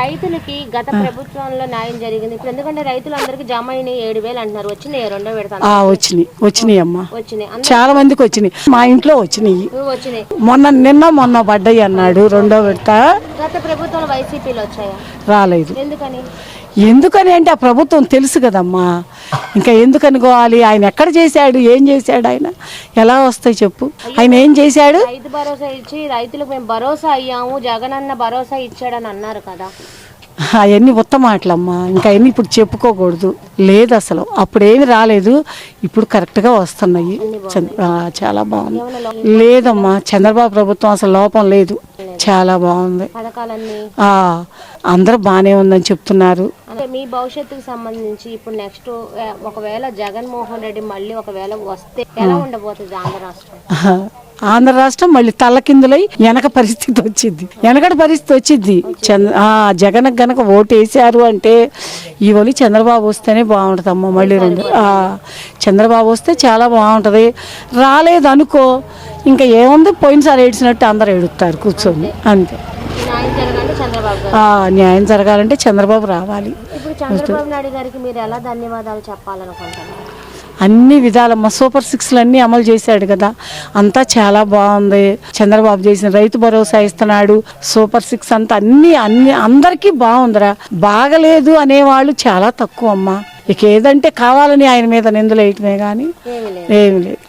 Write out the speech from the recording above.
రైతులకి గత ప్రభుత్వంలో న్యాయం జరిగింది. ఇప్పుడు ఎందుకంటే రైతులందరికీ జమ అయినాయి ఏడు వేలు అంటున్నారు. వచ్చినాయి రెండో విడత వచ్చినాయి. వచ్చినాయి అమ్మా. వచ్చినాయి. చాలా మందికి వచ్చినాయి. మా ఇంట్లో వచ్చినాయి. వచ్చినాయి. మొన్న నిన్న మొన్న పడ్డాయి అన్నాడు. రెండో విడత. గత ప్రభుత్వంలో వైసీపీలో వచ్చాయా? రాలేదు. ఎందుకని? ఎందుకని అంటే ఆ ప్రభుత్వం తెలుసు కదమ్మా. ఇంకా ఎందుకని గోవాలి? ఆయన ఎక్కడ చేశాడు? ఏం చేశాడు ఆయన? ఎలా వస్తాయి చెప్పు. ఆయన ఏం చేశాడు? రైతు భరోసా ఇచ్చి రైతులకు మేము భరోసా అయ్యాము. జగన్ అన్న భరోసా ఇచ్చాడని అన్నారు కదా. అవన్నీ ఉత్త మాటలమ్మా. ఇంకా అవన్నీ ఇప్పుడు చెప్పుకోకూడదు. లేదు అసలు. అప్పుడు ఏమి రాలేదు. ఇప్పుడు కరెక్ట్గా వస్తున్నాయి. చాలా బాగుంది లేదమ్మా. చంద్రబాబు ప్రభుత్వం అసలు లోపం లేదు. చాలా బాగుంది. అందరూ బాగానే ఉందని చెప్తున్నారు. అంటే మీ భవిష్యత్తుకు సంబంధించి ఇప్పుడు నెక్స్ట్ ఒకవేళ జగన్మోహన్ రెడ్డి మళ్ళీ ఒకవేళ వస్తే ఎలా ఉండబోతుంది ఆంధ్ర రాష్ట్రం? ఆంధ్ర రాష్ట్రం మళ్ళీ తల్లకిందులై వెనక పరిస్థితి వచ్చింది వెనకటి పరిస్థితి వచ్చింది. చంద్ర ఆ, జగన్ గనక ఓటు వేసారు అంటే ఈ ఒలి చంద్రబాబు వస్తేనే బాగుంటుంది అమ్మ మళ్ళీ రెండు. చంద్రబాబు వస్తే చాలా బాగుంటుంది. రాలేదు అనుకో ఇంకా ఏముంది? పోయినసారి ఏడ్చినట్టు అందరు ఏడుస్తారు కూర్చొని. అంతే. న్యాయం జరగాలంటే చంద్రబాబు న్యాయం జరగాలంటే చంద్రబాబు రావాలి. ఇప్పుడు చంద్రబాబు నాయుడు గారికి మీరు ఎలా ధన్యవాదాలు చెప్పాలనుకుంటున్నారు? అన్ని విధాలమ్మ సూపర్ సిక్స్లు అన్నీ అమలు చేశాడు కదా. అంతా చాలా బాగుంది. చంద్రబాబు చేసిన రైతు భరోసా ఇస్తున్నాడు. సూపర్ సిక్స్ అంతా అన్ని అన్ని అందరికీ బాగుందిరా. బాగలేదు అనేవాళ్ళు చాలా తక్కువ అమ్మ ఇక ఏదంటే కావాలని ఆయన మీద నిందలు వేయటమే కానీ ఏమి లేదు.